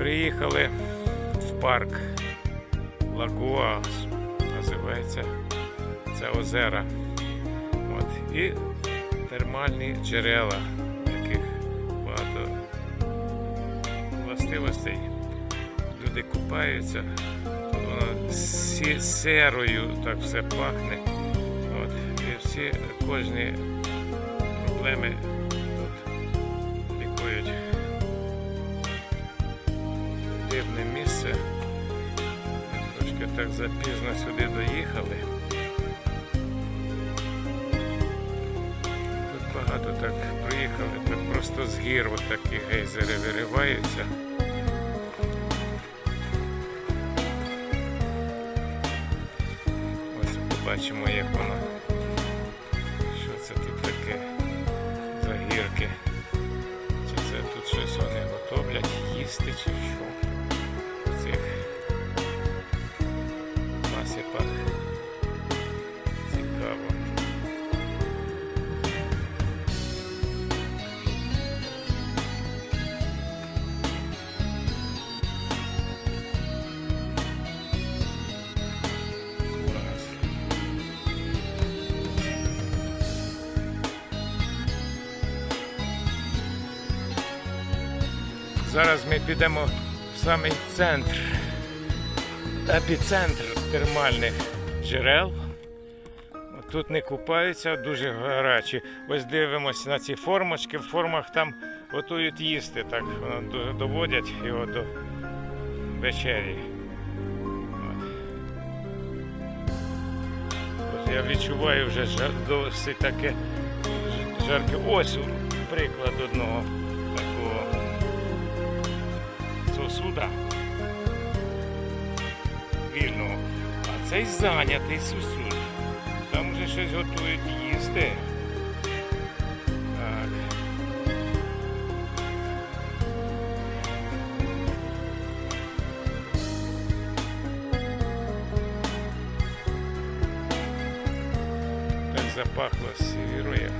Приїхали в парк Лагуа, називається це озера. От. І термальні джерела, яких багато властивостей. Люди купаються, тут воно сі- так все пахне. От. І всі кожні проблеми Місце. Трошки так запізно сюди доїхали. Тут багато так приїхали, так просто з гір от такі гейзери вириваються. Ось побачимо, як воно. Що це тут таке за гірки? Чи це тут щось вони готовлять, їсти чи що? Зараз ми підемо в самий центр, епіцентр термальних джерел. Тут не купаються, дуже гарячі. Ось дивимося на ці формочки. В формах там готують їсти. Так доводять його до вечері. Я відчуваю вже жар, досить таке жарке. Ось приклад одного сосуда вільного. А цей зайнятий сосуд. Там вже щось готують їсти. Так. Так запахло сирою.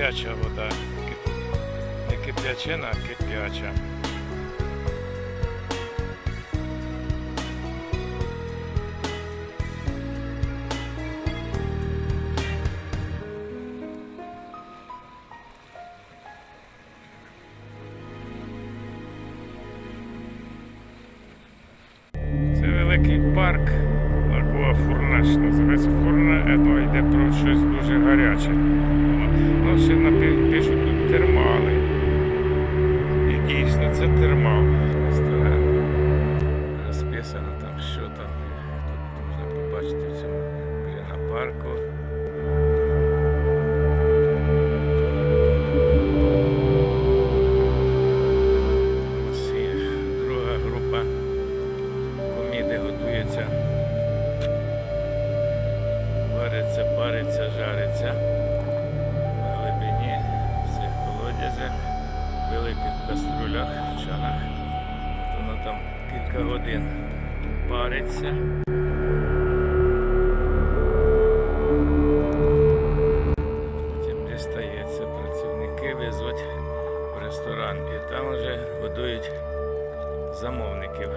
Кипяча вода. Не кип'ячена, а кип'яча. Це великий парк Лагуа Фурнаш. Називається Фурна, Ето йде про щось дуже гаряче. Ну, ще пишуть тут термали. І дійсно це термал. Розписано там, що там. Тут можна побачити в цьому біля парку. Великих каструлях, в чанах. От воно там кілька годин париться. Потім дістається, працівники везуть в ресторан і там вже годують замовників.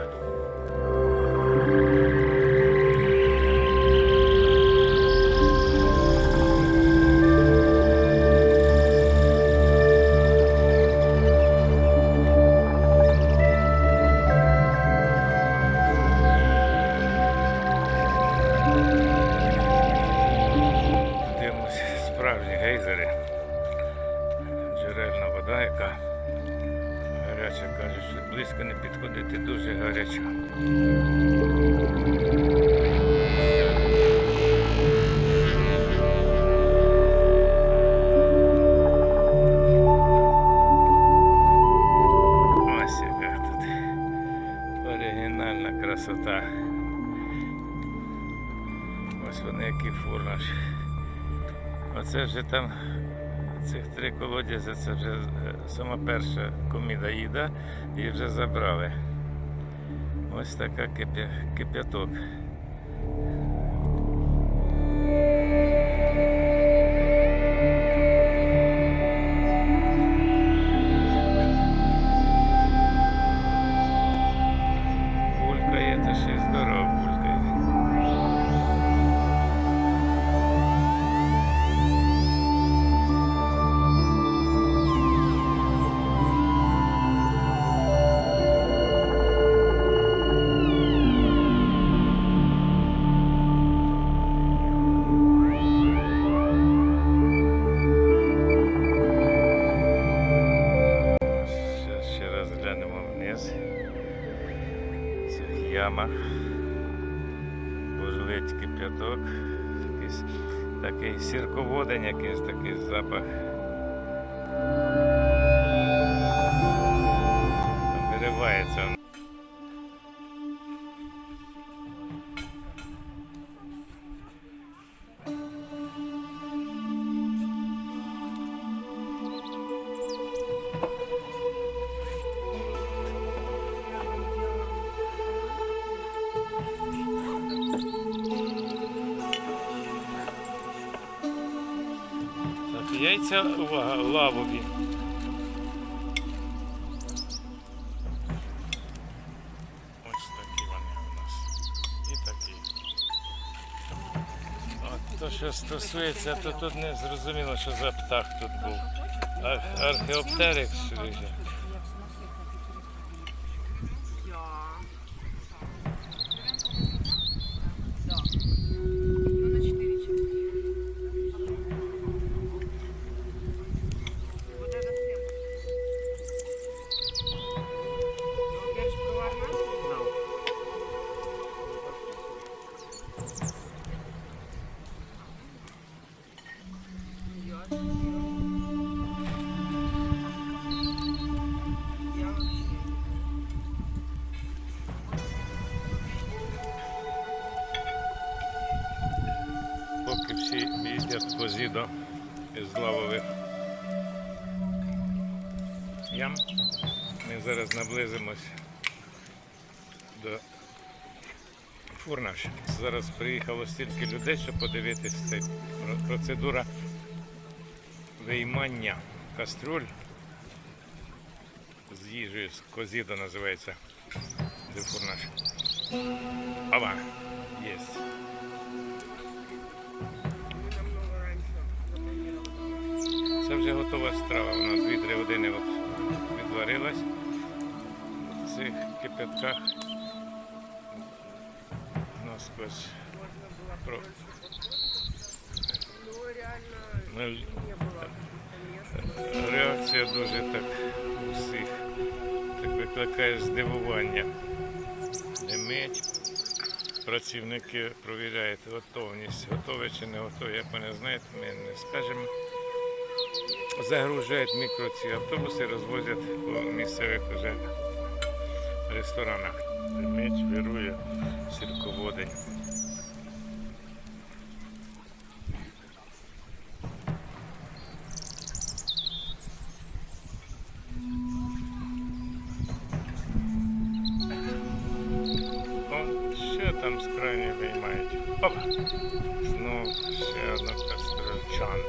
Яка гаряча, кажуть, що близько не підходити, дуже гаряча. Ось яка тут оригінальна красота. Ось вони які фурнаш. Оце вже там цих три колодязі, це вже е, сама перша коміда їда, її вже забрали. Ось така кипя... кип'яток. Ямах. Бурлить кип'яток. Якийсь такий сірководень, якийсь такий запах. Виривається. Так, увага, лавові. Ось такі вони у нас. І такі. От то, що стосується, то тут не зрозуміло, що за птах тут був. Ар- Археоптерикс чи Поки всі їдять козідо із лавових ям, ми зараз наблизимось до фурнаш. Зараз приїхало стільки людей, щоб подивитись цей процедура виймання каструль з їжею з козідо називається де фурнаш. Ава, запланировали. Це вже готова страва, вона 2-3 години відварилась в цих кипятках. Было Про- Ну, не. Реакція дуже так у всіх так викликає здивування. Димить. Працівники провіряють готовність, готові чи не готові. Як вони знають, ми не скажемо. Загружають мікро ці автобуси, розвозять по місцевих уже ресторанах. Димить, вирує, сірководень. О, ще там з крайні виймають. Оп! Знов ще одна кастрючан.